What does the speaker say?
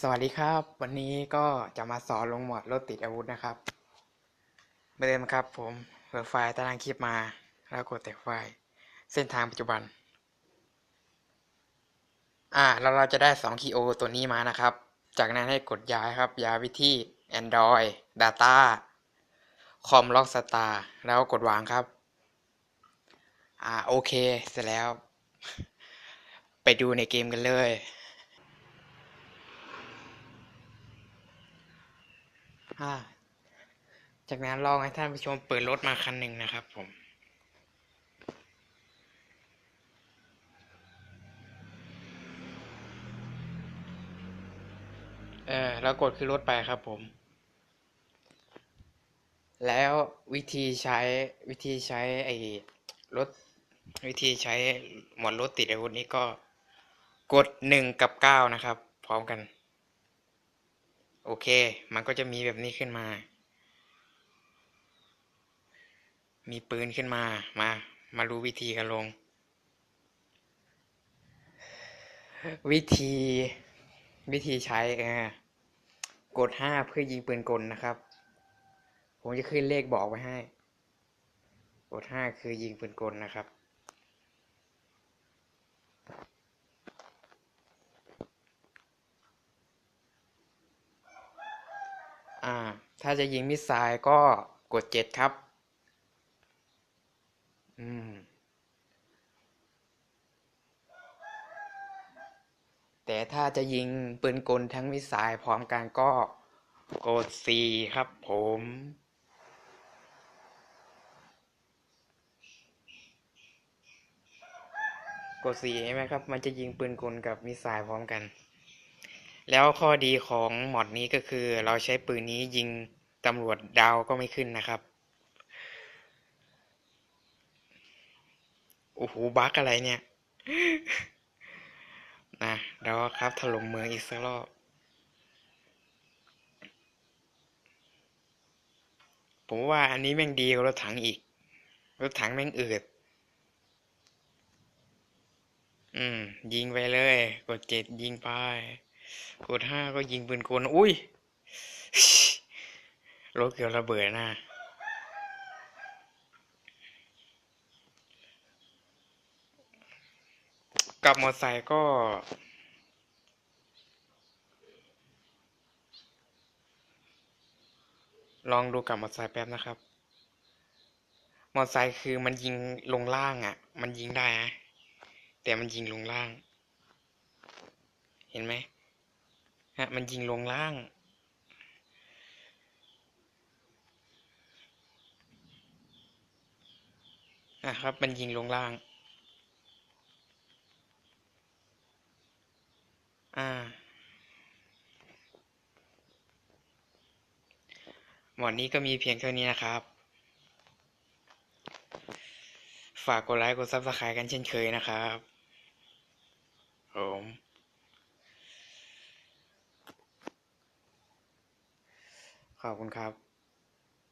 สวัสดีครับ วันนี้ก็จะมาสอนลงหมวดรถติดอาวุธนะครับเหมือนเดิมครับผมเปิดไฟล์ตารางคลิปมา แล้วกดแต่ไฟล์เส้นทางปัจจุบัน อ่าเราเราจะได้2 key o ตัวนี้มานะครับ จากนั้นให้กดย้ายครับ ย้ายไปที่ Android Data Com Lock Star แล้วกดวางครับ อ่าโอเค เสร็จแล้ว ไปดูในเกมกันเลย อ่า จากนั้นลองให้ท่านผู้ชมเปิดรถมาคันหนึ่งนะครับผม เออแล้วกดขึ้นรถไปครับผม แล้ววิธีใช้วิธีใช้ไอ้รถวิธีใช้หมวดรถติดอาวุธนี้ก็กดหนึ่งกับเก้านะครับ พร้อมกัน โอเค มันก็จะมีแบบนี้ขึ้นมา มีปืนขึ้นมา มา มารู้วิธีกันลง วิธีวิธีใช้เออกดห้าเพื่อยิงปืนกลนะครับ ผมจะขึ้นเลขบอกไว้ให้ กดห้าคือยิงปืนกลนะครับ อ่า ถ้าจะยิงมิสไซล์ก็กดเจ็ดครับ อืม แต่ถ้าจะยิงปืนกลทั้งมิสไซล์พร้อมกันก็กดสี่ครับผมกดสี่ใช่ไหมครับ มันจะยิงปืนกลกับมิสไซล์พร้อมกัน แล้วข้อดีของหมอดนี้ก็คือ เราใช้ปืนนี้ยิงตำรวจดาวก็ไม่ขึ้นนะครับโอ้โหบั๊กอะไรเนี่ยนะเราครับถล่มเมืองอีกสักรอบผมว่าอันนี้แม่งดีกว่ารถถังอีก รถถังแม่งอืดอืม ยิงไปเลย กดเจ็ดยิงไป กดห้าก็ยิงปืนกลอุ้ยรถเกือบระเบิดนะกับมอเตอร์ไซค์ก็ลองดูกับมอเตอร์ไซค์แป๊บนะครับ มอเตอร์ไซค์คือมันยิงลงล่างอะ่ะ มันยิงได้นะแต่มันยิงลงล่าง เห็นไหม ฮะมันยิงลงล่างนะครับ มันยิงลงล่าง อ่า หมวดนี้ก็มีเพียงเท่านี้นะครับ ฝากกดไลค์ กดซับสไครต์กันเช่นเคยนะครับผม ขอบคุณครับ